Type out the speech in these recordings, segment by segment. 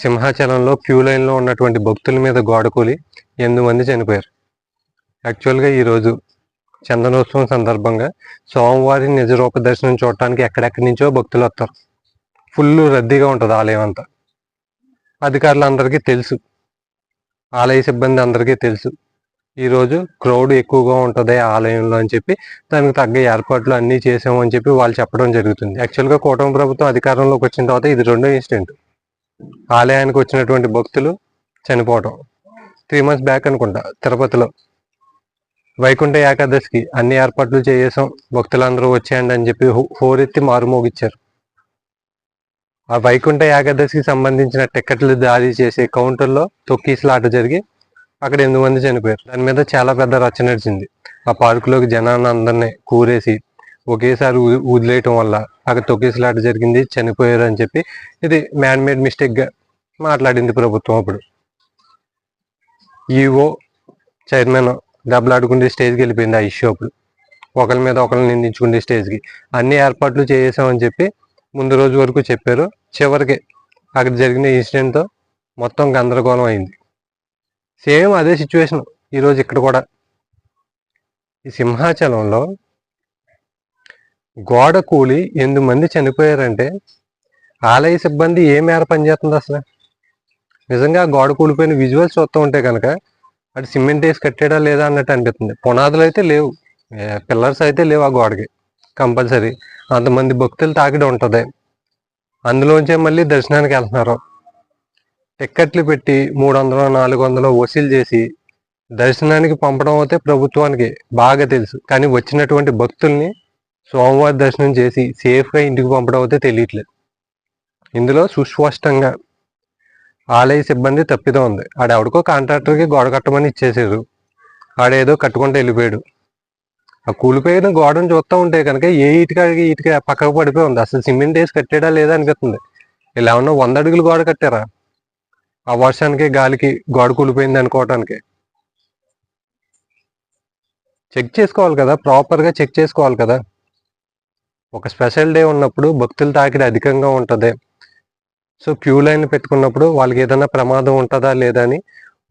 సింహాచలంలో queue లైన్లో ఉన్నటువంటి భక్తుల మీద గోడ కూలి ఎనిమిది మంది చనిపోయారు. యాక్చువల్గా ఈరోజు చందనోత్సవం సందర్భంగా సోమవారి నిజరూప దర్శనం చూడటానికి ఎక్కడెక్కడి నుంచో భక్తులు వస్తారు. ఫుల్ రద్దీగా ఉంటుంది ఆలయం అంతా. అధికారులందరికీ తెలుసు. ఆలయ సిబ్బంది అందరికీ తెలుసు. ఈరోజు క్రౌడ్ ఎక్కువగా ఉంటుంది ఆలయంలో అని చెప్పి దానికి తగ్గ ఏర్పాట్లు అన్నీ చేసాము అని చెప్పి వాళ్ళు చెప్పడం జరుగుతుంది. యాక్చువల్గా కూటమి ప్రభుత్వం అధికారంలోకి వచ్చిన తర్వాత ఇది రెండో ఇన్సిడెంట్. ఆలయానికి వచ్చినటువంటి భక్తులు చనిపోవటం. త్రీ మంత్స్ బ్యాక్ అనుకుంటా తిరుపతిలో. వైకుంఠ ఏకాదశికి అన్ని ఏర్పాట్లు చేసాం భక్తులందరూ వచ్చేయండి అని చెప్పి హోరెత్తి మారుమోగిచ్చారు ఆ వైకుంఠ ఏకాదశికి సంబంధించిన టికెట్లు దారి చేసే కౌంటర్లో తొక్కీసులాట జరిగి అక్కడ ఎనిమిది మంది చనిపోయారు. దాని మీద చాలా పెద్ద రచ్చ నడిచింది. ఆ పార్కులోకి జనాన్ని అందరినీ కూరేసి ఒకేసారి వదిలేయటం వల్ల అక్కడ తొక్కేసలాట జరిగింది చనిపోయారు అని చెప్పి ఇది మ్యాన్ మేడ్ మిస్టేక్గా మాట్లాడింది ప్రభుత్వం అప్పుడు. ఈఓ చైర్మన్ దెబ్బలాడుకుంటే స్టేజ్కి వెళ్ళిపోయింది ఆ ఇష్యూ అప్పుడు. ఒకరి మీద ఒకరిని నిందించుకుంటే స్టేజ్కి. అన్ని ఏర్పాట్లు చేసామని చెప్పి ముందు రోజు వరకు చెప్పారు. చివరికి అక్కడ జరిగిన ఇన్సిడెంట్తో మొత్తం గందరగోళం అయింది. సేమ్ అదే సిచ్యువేషన్ ఈరోజు ఇక్కడ కూడా. ఈ సింహాచలంలో గోడ కూలి ఎనిమిది మంది చనిపోయారంటే ఆలయ సిబ్బంది ఏ మేర పనిచేస్తుంది అసలు? నిజంగా ఆ గోడ కూలిపోయిన విజువల్స్ చూస్తూ ఉంటే కనుక అటు సిమెంట్ వేసి కట్టాడా లేదా అన్నట్టు అనిపిస్తుంది. పునాదులు అయితే లేవు. పిల్లర్స్ అయితే లేవు ఆ గోడకి. కంపల్సరీ. అంతమంది భక్తులు తాకిడి ఉంటుంది. అందులోంచే మళ్ళీ దర్శనానికి వెళ్తున్నారు. టిక్కెట్లు పెట్టి మూడు వందలు నాలుగు వందలు వసూలు చేసి దర్శనానికి పంపడం అయితే ప్రభుత్వానికి బాగా తెలుసు. కానీ వచ్చినటువంటి భక్తుల్ని స్వామివారి దర్శనం చేసి సేఫ్గా ఇంటికి పంపడం అయితే తెలియట్లేదు. ఇందులో సుస్పష్టంగా ఆలయ సిబ్బంది తప్పిదం ఉంది. ఆడెవడికో కాంట్రాక్టర్కి గోడ కట్టమని ఇచ్చేసారు. ఆడేదో కట్టుకుంటూ వెళ్ళిపోయాడు. ఆ కూలిపోయిన గోడను చూస్తూ ఉంటే కనుక ఏ ఇటుక ఇటుక పక్కకు పడిపోయి ఉంది. అసలు సిమెంట్ వేసి కట్టేడా లేదా అనిపిస్తుంది. ఇలా ఏమన్నా వంద అడుగులు గోడ కట్టారా? ఆ వర్షానికి గాలికి గోడ కూలిపోయింది అనుకోవటానికి. చెక్ చేసుకోవాలి కదా ప్రాపర్గా చెక్ చేసుకోవాలి కదా. ఒక స్పెషల్ డే ఉన్నప్పుడు భక్తుల తాకిడి అధికంగా ఉంటుంది. సో క్యూ లైన్ పెట్టుకున్నప్పుడు వాళ్ళకి ఏదైనా ప్రమాదం ఉంటుందా లేదా అని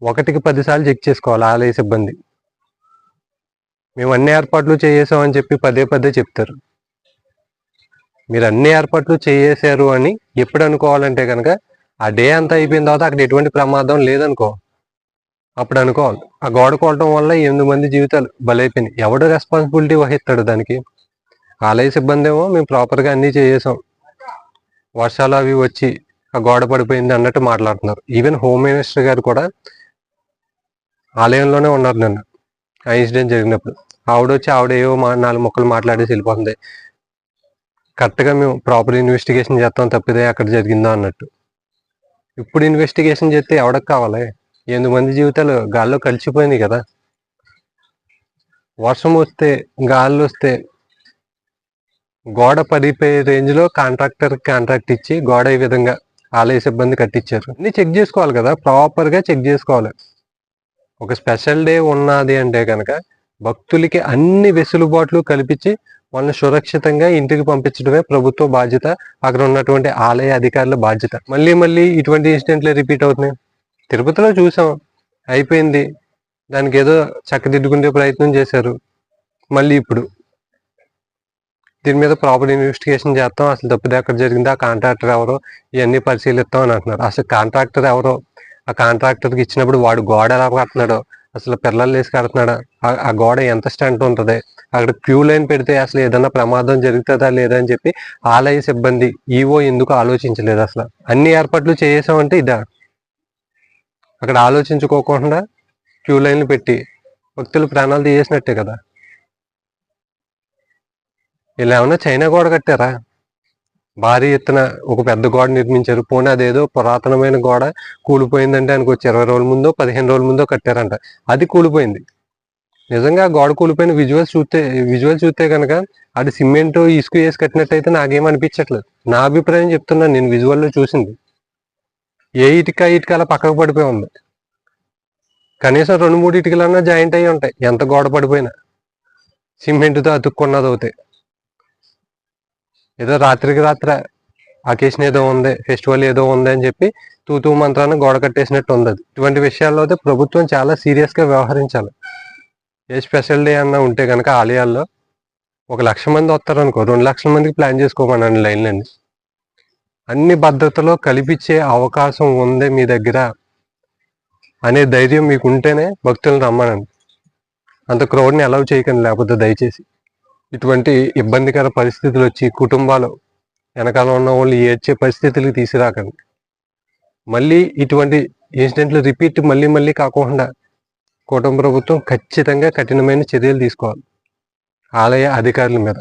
ఒకటికి పదిసార్లు చెక్ చేసుకోవాలి ఆలయ సిబ్బంది. మేము అన్ని ఏర్పాట్లు చేసామని చెప్పి పదే పదే చెప్తారు. మీరు అన్ని ఏర్పాట్లు చేసేశారు అని ఎప్పుడు అనుకోవాలంటే కనుక ఆ డే అంతా అయిపోయిన తర్వాత అక్కడ ఎటువంటి ప్రమాదం లేదనుకో అప్పుడు అనుకోవాలి. ఆ గోడ కోవటం వల్ల ఎనిమిది మంది జీవితాలు బలైపోయినాయి. ఎవడు రెస్పాన్సిబిలిటీ వహిస్తాడు దానికి? ఆలయ సిబ్బంది ఏమో మేము ప్రాపర్గా అన్నీ చేసాం వర్షాలు అవి వచ్చి ఆ గోడ పడిపోయింది అన్నట్టు మాట్లాడుతున్నారు. ఈవెన్ హోమ్ మినిస్టర్ గారు కూడా ఆలయంలోనే ఉన్నారు నిన్న. ఆ ఇన్సిడెంట్ జరిగినప్పుడు. ఆవిడ వచ్చి ఆవిడ ఏవో మా నాలుగు మొక్కలు మాట్లాడేసి వెళ్ళిపోతుంది. కరెక్ట్గా మేము ప్రాపర్ ఇన్వెస్టిగేషన్ చేస్తాం తప్పిదే అక్కడ జరిగిందా అన్నట్టు. ఇప్పుడు ఇన్వెస్టిగేషన్ చేస్తే ఎవడకు కావాలి? ఎనిమిది మంది జీవితాలు గాల్లో కలిసిపోయింది కదా. వర్షం వస్తే గాల్లో వస్తే గోడ పడిపోయే రేంజ్లో కాంట్రాక్టర్ కాంట్రాక్ట్ ఇచ్చి గోడ ఈ విధంగా ఆలయ సిబ్బంది కట్టించారు అన్ని చెక్ చేసుకోవాలి కదా ప్రాపర్గా చెక్ చేసుకోవాలి. ఒక స్పెషల్ డే ఉన్నది అంటే కనుక భక్తులకి అన్ని వెసులుబాట్లు కల్పించి వాళ్ళని సురక్షితంగా ఇంటికి పంపించడమే ప్రభుత్వ బాధ్యత. అక్కడ ఉన్నటువంటి ఆలయ అధికారుల బాధ్యత. మళ్ళీ మళ్ళీ ఇటువంటి ఇన్సిడెంట్లే రిపీట్ అవుతున్నాయి. తిరుపతిలో చూసాం. అయిపోయింది. దానికి ఏదో చక్కదిద్దుకునే ప్రయత్నం చేశారు. మళ్ళీ ఇప్పుడు దీని మీద ప్రాపర్ ఇన్వెస్టిగేషన్ చేస్తాం. అసలు తప్పిది ఎక్కడ జరిగింది? ఆ కాంట్రాక్టర్ ఎవరో? ఇవన్నీ పరిశీలిస్తాం అని అంటున్నారు. అసలు కాంట్రాక్టర్ ఎవరో? ఆ కాంట్రాక్టర్కి ఇచ్చినప్పుడు వాడు గోడ ఎలా కడుతున్నాడో? అసలు పిల్లలు వేసి కడుతున్నాడు? ఆ- గోడ ఎంత స్ట్రెంత్ ఉంటుంది? అక్కడ క్యూ లైన్ పెడితే అసలు ఏదైనా ప్రమాదం జరుగుతుందా లేదా అని చెప్పి ఆలయ సిబ్బంది ఈవో ఎందుకు ఆలోచించలేదు అసలు? అన్ని ఏర్పాట్లు చేసామంటే ఇదా? అక్కడ ఆలోచించుకోకుండా క్యూ లైన్లు పెట్టి భక్తులు ప్రాణాలు తీసేసినట్టే కదా? ఇలా ఏమన్నా చైనా గోడ కట్టారా? భారీ ఎత్తున ఒక పెద్ద గోడ నిర్మించారు. పోనీ అదేదో పురాతనమైన గోడ కూలిపోయిందంటే అనుకో ఇరవై రోజుల ముందో పదిహేను రోజుల ముందో కట్టారంట. అది కూలిపోయింది. నిజంగా గోడ కూలిపోయిన విజువల్స్ చూస్తే విజువల్ చూస్తే కనుక అది సిమెంట్ ఇసుక వేసి కట్టినట్టయితే నాకేం అనిపించట్లేదు. నా అభిప్రాయం చెప్తున్నాను నేను విజువల్లో చూసింది. ఏ ఇటుక ఇటుక అలా పక్కకు పడిపోయి ఉంది. కనీసం రెండు మూడు ఇటుకలన్నా జాయింట్ అయ్యి ఉంటాయి. ఎంత గోడ పడిపోయినా. సిమెంట్తో అతుక్కున్నది అవుతాయి ఏదో రాత్రికి రాత్ర అకేషన్ ఏదో ఉంది ఫెస్టివల్ ఏదో ఉంది అని చెప్పి తూతూ మంత్రాన్ని గోడ కట్టేసినట్టు ఉంది అది. ఇటువంటి విషయాల్లో అయితే ప్రభుత్వం చాలా సీరియస్గా వ్యవహరించాలి. ఏ స్పెషల్ డే అన్న ఉంటే కనుక ఆలయాల్లో ఒక లక్ష మంది వస్తారు అనుకో రెండు లక్షల మందికి ప్లాన్ చేసుకోమనండి లైన్లండి అన్ని భద్రతలో కల్పించే అవకాశం ఉంది మీ దగ్గర అనే ధైర్యం మీకు ఉంటేనే భక్తులను రమ్మనండి. అంత క్రౌడ్ని అలౌ చేయకండి లేకపోతే దయచేసి. ఇటువంటి ఇబ్బందికర పరిస్థితులు వచ్చి కుటుంబాలు వెనకాల ఉన్న వాళ్ళు ఏడ్చే పరిస్థితులకు తీసుకురాకండి మళ్ళీ ఇటువంటి ఇన్సిడెంట్లు రిపీట్ మళ్ళీ మళ్ళీ కాకుండా కుటుంబ ప్రభుత్వం ఖచ్చితంగా కఠినమైన చర్యలు తీసుకోవాలి. ఆలయ అధికారుల మీద.